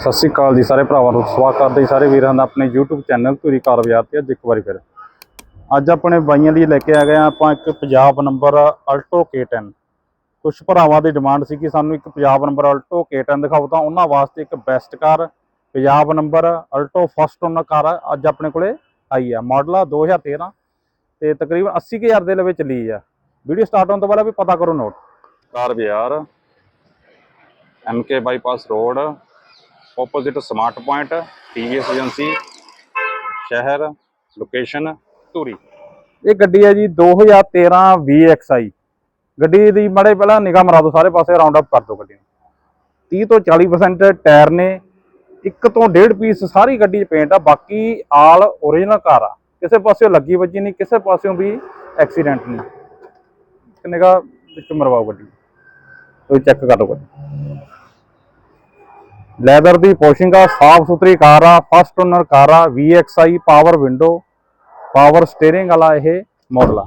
ਸਤਿ ਸ਼੍ਰੀ ਅਕਾਲ ਜੀ ਸਾਰੇ ਭਰਾਵਾਂ ਨੂੰ, ਸਵਾਗਤ ਕਰਦੇ ਜੀ ਸਾਰੇ ਵੀਰਾਂ ਦਾ ਆਪਣੇ YouTube ਚੈਨਲ ਧੂਰੀ ਕਾਰ ਬਾਜ਼ਾਰ ਤੇ ਅੱਜ ਇੱਕ ਵਾਰੀ ਫਿਰ। ਅੱਜ ਆਪਣੇ ਬਾਈਆਂ ਲਈ ਲੈ ਕੇ ਆ ਗਏ ਆ ਆਪਾਂ ਇੱਕ ਪੰਜਾਬ ਨੰਬਰ ਅਲਟੋ K10 ਕੁਝ ਭਰਾਵਾਂ ਦੀ ਡਿਮਾਂਡ ਸੀ ਕਿ ਸਾਨੂੰ ਇੱਕ ਪੰਜਾਬ ਨੰਬਰ ਅਲਟੋ K10 ਦਿਖਾਓ ਤਾਂ ਉਹਨਾਂ ਵਾਸਤੇ ਇੱਕ best car Punjab number Alto first owner car ਅੱਜ ਆਪਣੇ ਕੋਲੇ ਆਈ ਆ ਮਾਡਲ ਆ 2013 ਤੇ ਤਕਰੀਬਨ 80000 ਦੇ ਲਵੇ ਚੱਲੀ ਆ। ਵੀਡੀਓ ਸਟਾਰਟ ਹੋਣ ਤੋਂ ਪਹਿਲਾਂ ਵੀ ਪਤਾ ਕਰੋ ਨੋਟ ਕਾਰ ਬਾਜ਼ਾਰ MK bypass road opposite smart point TVS agency ਸ਼ਹਿਰ ਲੋਕੇਸ਼ਨ ਧੂਰੀ। ਇਹ ਗੱਡੀ ਹੈ ਜੀ 2013 VXI ਗੱਡੀ ਦੀ ਮੜੇ ਪਹਿਲਾਂ ਨਿਗਾਹ ਮਰਾ ਦਿਓ, ਸਾਰੇ ਪਾਸੇ ਰਾਉਂਡ ਅਪ ਕਰ ਦਿਓ ਗੱਡੀ ਨੂੰ। 30 ਤੋਂ 40% ਟਾਇਰ ਨੇ, ਇੱਕ ਤੋਂ ਡੇਢ ਪੀਸ ਸਾਰੀ ਗੱਡੀ 'ਚ ਪੇਂਟ ਆ, ਬਾਕੀ ਆਲ ਓਰੀਜਨਲ ਕਾਰ ਆ। ਕਿਸੇ ਪਾਸਿਓਂ ਲੱਗੀ ਵੱਜੀ ਨਹੀਂ, ਕਿਸੇ ਪਾਸਿਓਂ ਵੀ ਐਕਸੀਡੈਂਟ ਨਹੀਂ। ਨਿਗਾਹ ਵਿੱਚ ਮਰਵਾਓ ਗੱਡੀ ਤੁਸੀਂ ਚੈੱਕ ਕਰ ਲਓ ਗੱਡੀ। ਲੈਦਰ ਦੀ ਪੋਸ਼ਿੰਗ ਆ, ਸਾਫ਼ ਸੁਥਰੀ ਕਾਰ ਆ ਫਸਟ ਓਨਰ ਕਾਰ ਆ, VXI power window power steering ਵਾਲਾ ਇਹ ਮਾਡਲ ਆ।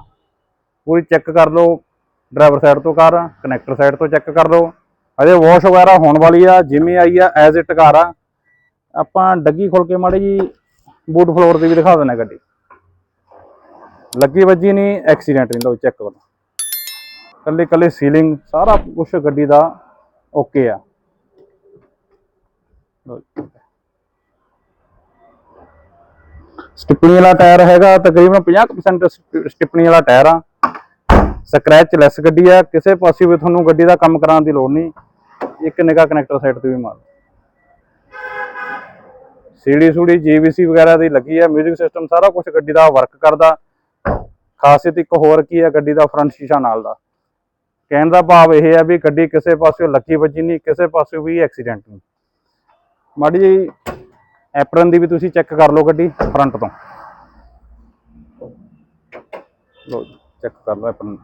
ਪੂਰੀ ਚੈੱਕ ਕਰ ਲਓ ਡਰਾਈਵਰ ਸਾਈਡ ਤੋਂ ਕਾਰ ਆ ਕਨੈਕਟਰ ਸਾਈਡ ਤੋਂ ਚੈੱਕ ਕਰ ਲਓ। ਅਜੇ ਵਾਸ਼ ਵਗੈਰਾ ਹੋਣ ਵਾਲੀ ਆ, ਜਿਵੇਂ ਆਈ ਆ ਐਜ਼ ਇਟ ਕਾਰ ਆ। ਆਪਾਂ ਡੱਗੀ ਖੋਲ ਕੇ ਮਾੜੀ ਜੀ ਬੂਟ ਫਲੋਰ ਦੀ ਵੀ ਦਿਖਾ ਦਿੰਦੇ ਗੱਡੀ। ਲੱਗੀ ਵੱਜੀ ਨਹੀਂ ਐਕਸੀਡੈਂਟ ਨਹੀਂ, ਲਓ ਚੈੱਕ ਕਰੋ। ਕੱਲੇ ਕੱਲੇ ਸੀਲਿੰਗ ਸਾਰਾ ਕੁਝ ਗੱਡੀ ਦਾ ਓਕੇ ਆ। ਸਟਿਪਣੀ ਵਾਲਾ ਟਾਇਰ ਹੈਗਾ, ਤਕਰੀਬਨ 50% ਸਟਿ- ਸਟਿਪਣੀ ਵਾਲਾ ਟਾਇਰ ਆ। ਸਕ੍ਰੈਚ ਲੈਸ ਗੱਡੀ ਆ, ਕਿਸੇ ਪਾਸੇ ਵੀ ਤੁਹਾਨੂੰ ਗੱਡੀ ਦਾ ਕੰਮ ਕਰਾਉਣ ਦੀ ਲੋੜ ਨਹੀਂ। ਇੱਕ ਨਿਗਾ ਕਨੈਕਟਰ ਸਾਈਡ ਤੇ ਵੀ ਮਾਰ ਸੀਡੀ ਸੂਡੀ ਜੀਵੀਸੀ ਵਗੈਰਾ ਦੀ ਲੱਗੀ ਆ 뮤직 ਸਿਸਟਮ ਸਾਰਾ ਕੁਝ ਗੱਡੀ ਦਾ ਵਰਕ ਕਰਦਾ। ਖਾਸੀਅਤ ਇੱਕ ਹੋਰ ਕੀ ਆ, ਗੱਡੀ ਦਾ ਫਰੰਟ ਸ਼ੀਸ਼ਾ ਨਾਲ ਦਾ। ਕਹਿਣ ਦਾ ਭਾਵ ਇਹ ਹੈ ਵੀ ਗੱਡੀ ਕਿਸੇ ਪਾਸਿਓਂ ਲੱਗੀ ਵੱਜੀ ਨਹੀਂ, ਕਿਸੇ ਪਾਸਿਓਂ ਵੀ ਐਕਸੀਡੈਂਟ ਨਹੀਂ ਮਾੜੀ ਜੀ ਐਪਰਨ ਦੀ ਵੀ ਤੁਸੀਂ ਚੈੱਕ ਕਰ ਲਓ ਗੱਡੀ ਫਰੰਟ ਤੋਂ। ਲੋ ਚੈੱਕ ਕਰ ਲਓ ਐਪਰਨ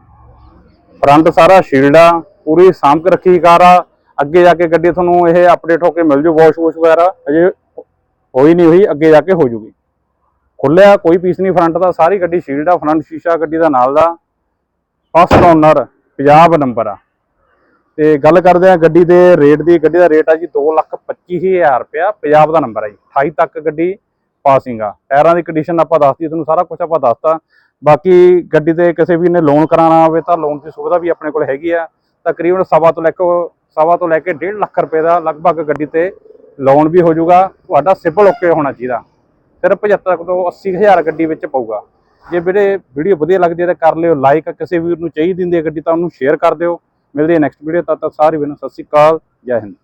ਫਰੰਟ ਸਾਰਾ ਸ਼ੀਲਡ ਆ, ਪੂਰੀ ਸਾਂਭ ਕੇ ਰੱਖੀ ਕਾਰ ਆ। ਅੱਗੇ ਜਾ ਕੇ ਗੱਡੀ ਤੁਹਾਨੂੰ ਇਹ ਅਪਡੇਟ ਹੋ ਕੇ ਮਿਲ ਜੂ ਵਾਸ਼ ਵੂਸ਼ ਵਗੈਰਾ। ਅਜੇ ਹੋਈ ਨਹੀਂ ਹੋਈ, ਅੱਗੇ ਜਾ ਕੇ ਹੋ ਜੂਗੀ। ਖੁੱਲਿਆ ਕੋਈ ਪੀਸ ਨਹੀਂ ਫਰੰਟ ਦਾ, ਸਾਰੀ ਗੱਡੀ ਸ਼ੀਲਡ ਆ ਫਰੰਟ ਸ਼ੀਸ਼ਾ ਗੱਡੀ ਦਾ ਨਾਲ ਦਾ। ਫਸਟ ਓਨਰ ਪੰਜਾਬ ਨੰਬਰ ਆ। ਤੇ ਗੱਲ ਕਰਦੇ ਆ ਗੱਡੀ ਦੇ ਰੇਟ ਦੀ। ਗੱਡੀ ਦਾ ਰੇਟ ਆ ਜੀ 225000 ਰੁਪਇਆ। ਪੰਜਾਬ ਦਾ ਨੰਬਰ ਆ ਜੀ। 28 ਤੱਕ ਗੱਡੀ ਪਾਸਿੰਗ ਆ। ਟਾਇਰਾਂ ਦੀ ਕੰਡੀਸ਼ਨ ਆਪਾਂ ਦੱਸਤੀ ਤੁਹਾਨੂੰ ਸਾਰਾ ਕੁਝ ਆਪਾਂ ਦੱਸਤਾ ਬਾਕੀ ਗੱਡੀ ਤੇ ਕਿਸੇ ਵੀ ਨੇ ਲੋਨ ਕਰਾਉਣਾ ਹੋਵੇ ਤਾਂ ਲੋਨ ਦੀ ਸੁਵਿਧਾ ਵੀ ਆਪਣੇ ਕੋਲ ਹੈਗੀ ਆ। ਤਕਰੀਬਨ ਸਵਾ ਤੋਂ ਲੈ ਕੇ ਸਵਾ ਤੋਂ ਲੈ ਕੇ 1.5 ਲੱਖ ਰੁਪਏ ਦਾ ਲਗਭਗ ਗੱਡੀ ਤੇ ਲੋਨ ਵੀ ਹੋ ਜਾਊਗਾ। ਤੁਹਾਡਾ ਸਿਪਲ ਓਕੇ ਹੋਣਾ ਚਾਹੀਦਾ। ਸਿਰਫ 75 ਤੋਂ 80000 ਗੱਡੀ ਵਿੱਚ ਪਊਗਾ। ਜੇ ਵੀਰੇ ਵੀਡੀਓ ਵਧੀਆ ਲੱਗਦੀ ਹੈ ਤਾਂ ਕਰ ਲਿਓ ਲਾਈਕ ਕਿਸੇ ਵੀਰ ਨੂੰ ਚਾਹੀਦੀ ਹੁੰਦੀ ਹੈ ਗੱਡੀ ਤਾਂ ਉਹਨੂੰ ਸ਼ੇਅਰ ਕਰ ਦਿਓ। ਮਿਲਦੇ ਹਾਂ ਨੈਕਸਟ ਵੀਡੀਓ ਤਦ ਤੱਕ ਸਾਰੇ ਵੀਰਾਂ ਨੂੰ ਸਤਿ ਸ਼੍ਰੀ ਅਕਾਲ ਜੈ ਹਿੰਦ।